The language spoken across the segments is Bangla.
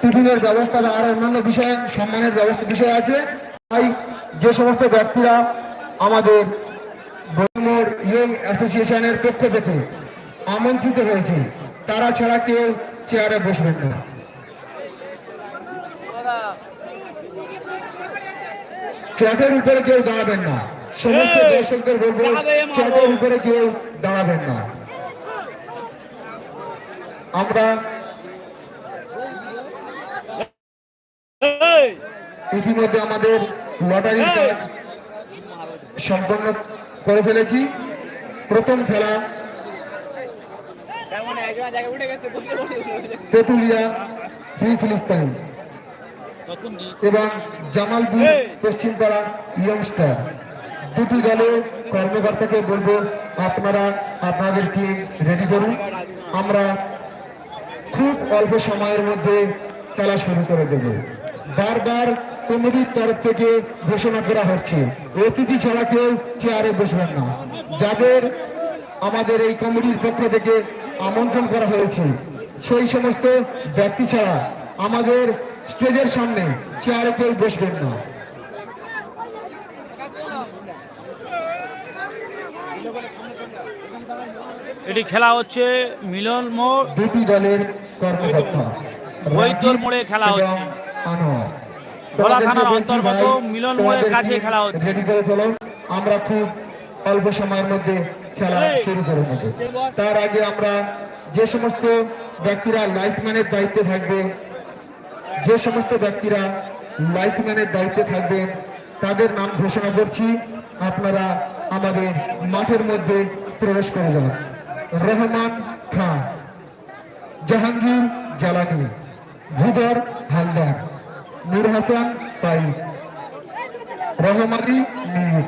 টিফিনের ব্যবস্থা বা আর অন্যান্য বিষয়ে সম্মানের ব্যবস্থা বিষয় আছে। তাই যে সমস্ত ব্যক্তিরা আমাদের বর্মোর ইয়ং অ্যাসোসিয়েশনের পক্ষ থেকে আমন্ত্রিত হয়েছে তারা ছাড়া কেউ চেয়ারে বসবেন না। চটের উপরে কেউ দাঁড়াবেন না। সমস্ত দর্শকদের বলব চটের উপরে কেউ দাঁড়াবেন না। আমরা ইতিমধ্যে আমাদের লটারি সম্পন্ন করে ফেলেছি। প্রথম খেলা তেতুলিয়া ফ্রি ফিলিস্তানি এবং জামালপুর পশ্চিমপাড়া ইয়ংস্টার দুটি দলের কর্মকর্তাকে বলব আপনারা আপনাদের টিম রেডি করুন। আমরা অল্প সময়ের মধ্যে খেলা শুরু করে দেবে। বারবার কমিটির তরফ থেকে ঘোষণা করা হচ্ছে, অতিথি ছাড়া কেউ চেয়ারে বসবেন না। যাদের আমাদের এই কমিটির পক্ষ থেকে আমন্ত্রণ করা হয়েছে, সেই সমস্ত ব্যক্তি ছাড়া আমাদের স্টেজের সামনে চেয়ারে কেউ বসবেন না। এটি খেলা হচ্ছে মিলন মোড়। দুটি দলের বৈদ্যর মোড়ে খেলা হচ্ছে। এবং ধলা থানার অন্তর্গত মিলন মোড়ের কাছে খেলা হচ্ছে। আমরা খুব অল্প সময়ের মধ্যে খেলা শুরু করে নেব। তার আগে আমরা যে সমস্ত ব্যক্তিরা লাইসম্যানের দায়িত্বে থাকবে যে সমস্ত ব্যক্তিরা লাইসম্যানের দায়িত্বে থাকবেন তাদের নাম ঘোষণা করছি। আপনারা আমাদের মাঠের মধ্যে প্রবেশ করে যান রহমান খান জাহাঙ্গীর জালানি ভূধর হালদার নূর হাসান পাই রহমানি মীর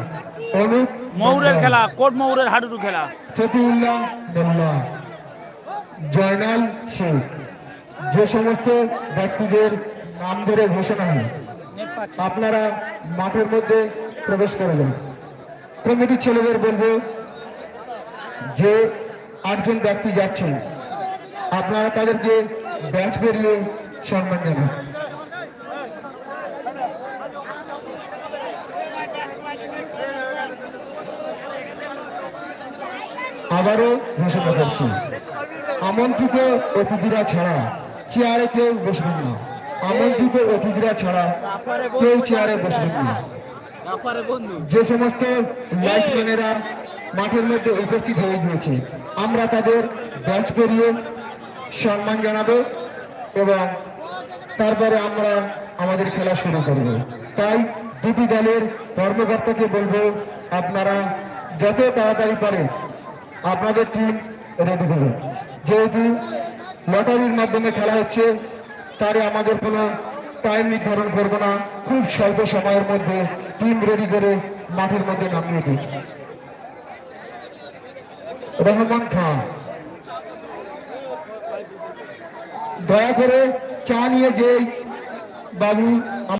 অনুপ মন্ডল, খেলা কোট ময়ূরের হাডুডু খেলা। ফতিউল্লাহ মোল্লা জয়নাল শেখ। যে সমস্ত ব্যক্তিদের নাম ধরে ঘোষণা হয় আপনারা মাঠের মধ্যে প্রবেশ করে যান। কমিটির ছেলেদের বলব যে আটজন ব্যক্তি যাচ্ছেন। আপনারা তাদেরকে ব্যাচ বেরিয়ে সম্মান জানান। আবারও ঘোষণা করছি। আমন্ত্রিত অতিথিরা ছাড়া চেয়ারে কেউ বসবেন না। আমন্ত্রিত অতিথিরা ছাড়া কেউ চেয়ারে বসবেন না। যে সমস্ত লাইটম্যানেরা মাঠের মধ্যে উপস্থিত হয়ে গিয়েছে আমরা তাদের ব্যাচ পেরিয়ে সম্মান জানাব এবং তারপরে আমরা আমাদের খেলা শুরু করব। তাই দুটি দলের কর্মকর্তাকে বলব আপনারা যত তাড়াতাড়ি পারেন আপনাদের টিম রেডি করুন। যেহেতু লটারির মাধ্যমে খেলা হচ্ছে তারে আমাদের কোনো টাইম নির্ধারণ করব না, খুব স্বল্প সময়ের মধ্যে টিম রেডি করে মাঠের মধ্যে নামিয়ে দিয়েছি রহমান খান, দয়া করে চা নিয়ে যে বাবু